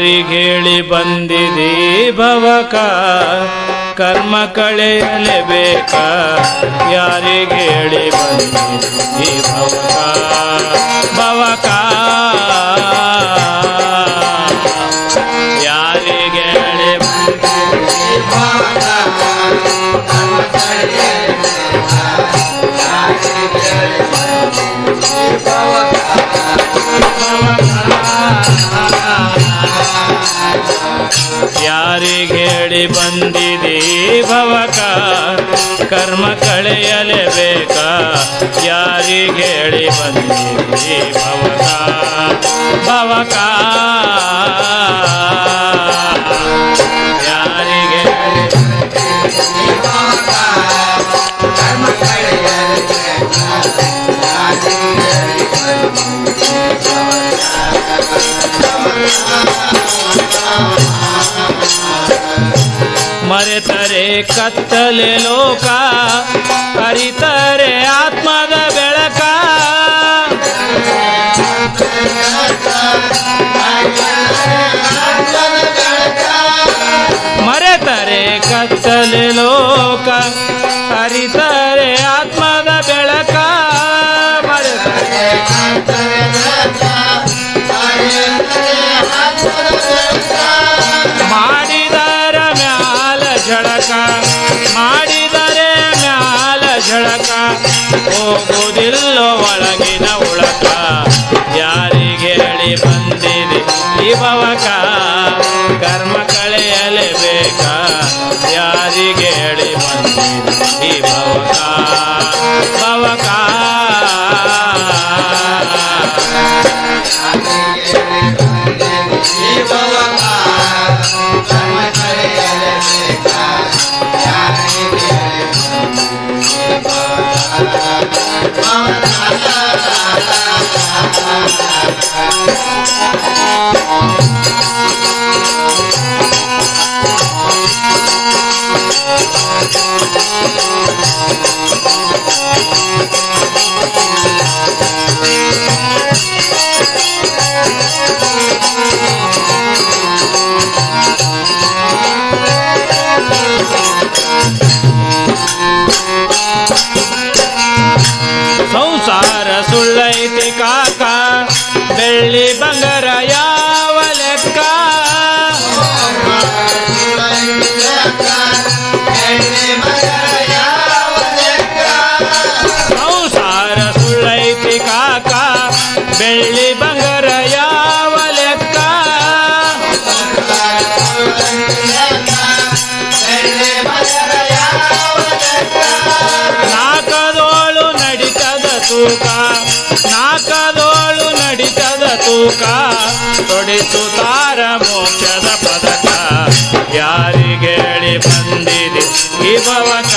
ಯಾರಿಗೇಳಿ ಬಂದಿದೆ ಭವಕ? ಕರ್ಮ ಕಳೆಯಲೇಬೇಕ ಯಾರಿಗೇಳಿ ಬಂದಿದೆ ಭವಕ? ಯಾರಿಗೇಳಿ ಬಂದಿದೆ ಭವಕ. ಕರ್ಮ ಕಳೆಯಲೇಬೇಕ. ಯಾರಿಗೇಳಿ ಬಂದಿದೆ ಭವಕ? ಭವಕ. ಮರೆತರೆ ಕತ್ತಲೆ ಲೋಕ ಅರಿತರೆ ಆತ್ಮದ ಬೆಳಕ ಮರೆತರೆ ಕತ್ತಲೆ ಲೋಕ ಹೋಗುವುದಿಲ್ಲೋ ಒಳಗಿನ ಉಳಕ. ಯಾರಿಗೆ ಹೇಳಿ ಬಂದಿದೆ ಈ ಭವಕ? ಕರ್ಮ ಕಳೆಯಲೇಬೇಕ ತೂಕ. ನಾಕದೋಳು ನಡಿತದ ತೂಕ. ತೊಡಿಸುತ್ತಾರ ಮೋಕ್ಷದ ಪದಕ. ಯಾರಿಗೆ ಹೇಳಿ ಬಂದಿದೆ ಈ ಭವಕ?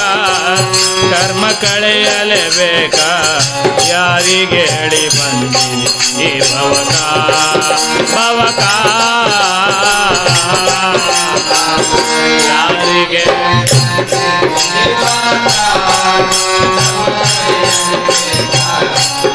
ಕರ್ಮ ಕಳೆಯಲೇಬೇಕ ಯಾರಿಗೆ ಹೇಳಿ ಬಂದಿದೆ ಈ ಭವಕ? ಭವಕ? ಯಾರಿಗೆ Yeah.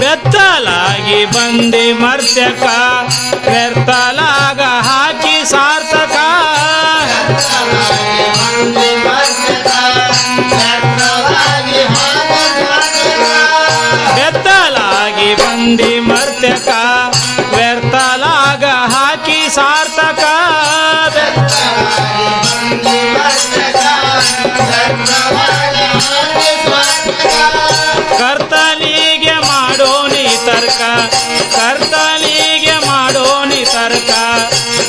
ಬೆತ್ತಲಾಗಿ ಬಂದಿ ಮರ್ತ್ಯಕ ವ್ಯರ್ಥಲಾಗ ಹಾಕಿ ಸಾರ್ಥಕ.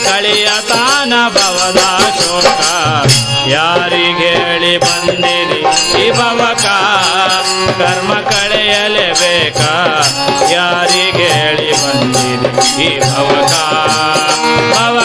ಕಳೆಯ ತಾನ ಭವದ ಶೋಕ. ಯಾರಿಗೆ ಹೇಳಿ ಬಂದಿರಿ ಈ ಭವಕ? ಕರ್ಮ ಕಳೆಯಲೇಬೇಕಾ ಯಾರಿಗೆ ಹೇಳಿ ಬಂದಿರಿ ಈ ಭವಕ? ಭವಕ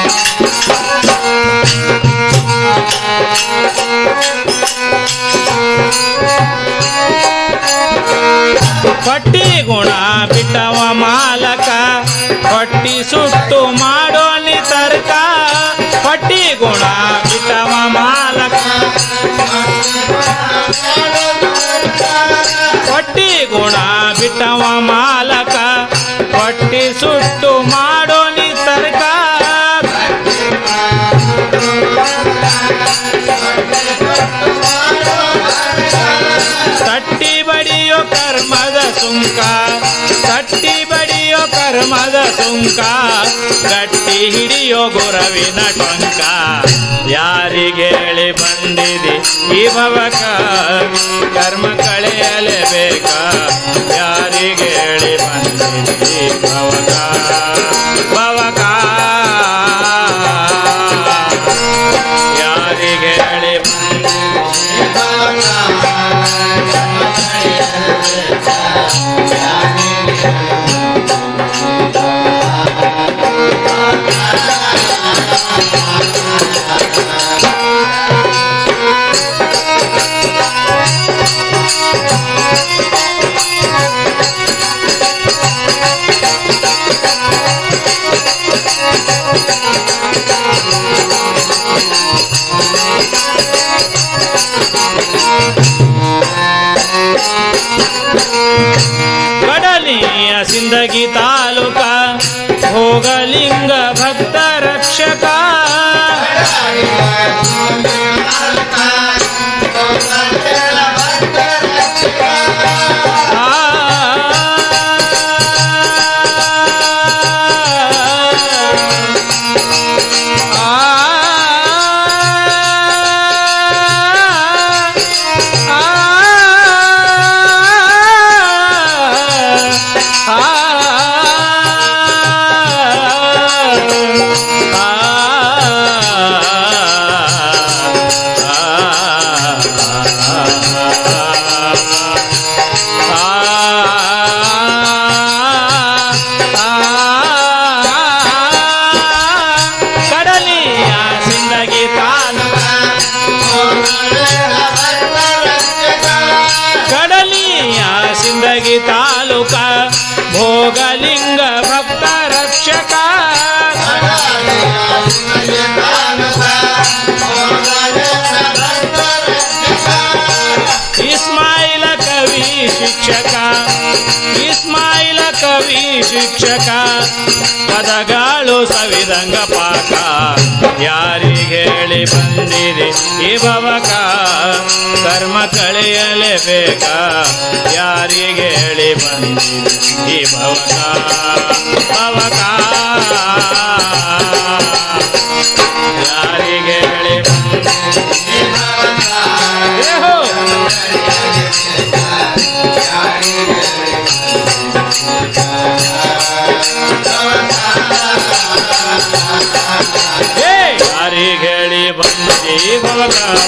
ಪಟ್ಟಿ ಗುಣ ಬಿಟ್ಟವ ಮಾಲಕ ಹೊಟ್ಟಿ ಸುಟ್ಟು ಸುಂಕ. ತಟ್ಟಿ ಬಡಿಯೋ ಕರ್ಮದ ಸುಂಕ. ಗಟ್ಟಿ ಹಿಡಿಯೋ ಗುರವಿನ ಟೊಂಕ. ಯಾರಿಗೆ ಹೇಳಿ ಬಂದಿದೆ ಈ ಭವಕ? ಕರ್ಮ जिंदगी तालुका भोगलिंग भक्त रक्षका. ಶಿಕ್ಷಕ, ಇಸ್ಮಾಯಿಲ ಕವಿ ಶಿಕ್ಷಕ, ಪದಗಳು ಸವಿದಂಗ ಪಾಕ ಯಾರಿಗೆ ಹೇಳಿ ಬಂದಿರಿ ಈ ಭವಕ? ಕರ್ಮ ಕಳೆಯಲೇಬೇಕ ಯಾರಿಗೆ ಹೇಳಿ ಬಂದಿರಿ ಈ ಭವಕ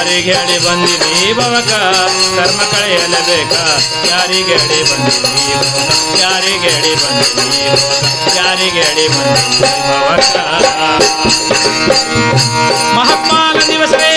ಯಾರಿಗೆ ಹೇಳಿ ಬಂದಿನಿ ಭವಕ? ಕರ್ಮ ಕಳೆಯಲೇಬೇಕ? ಯಾರಿಗೆ ಹೇಳಿ ಬಂದಿನಿ ಯಾರಿಗೆ ಹೇಳಿ ಬಂದಿನಿ ಯಾರಿಗೆ ಹೇಳಿ ಬಂದಿನಿ ಭವಕ? ಮಹಾತ್ಮ ಗಾಂಧಿ ಬಸವೇ!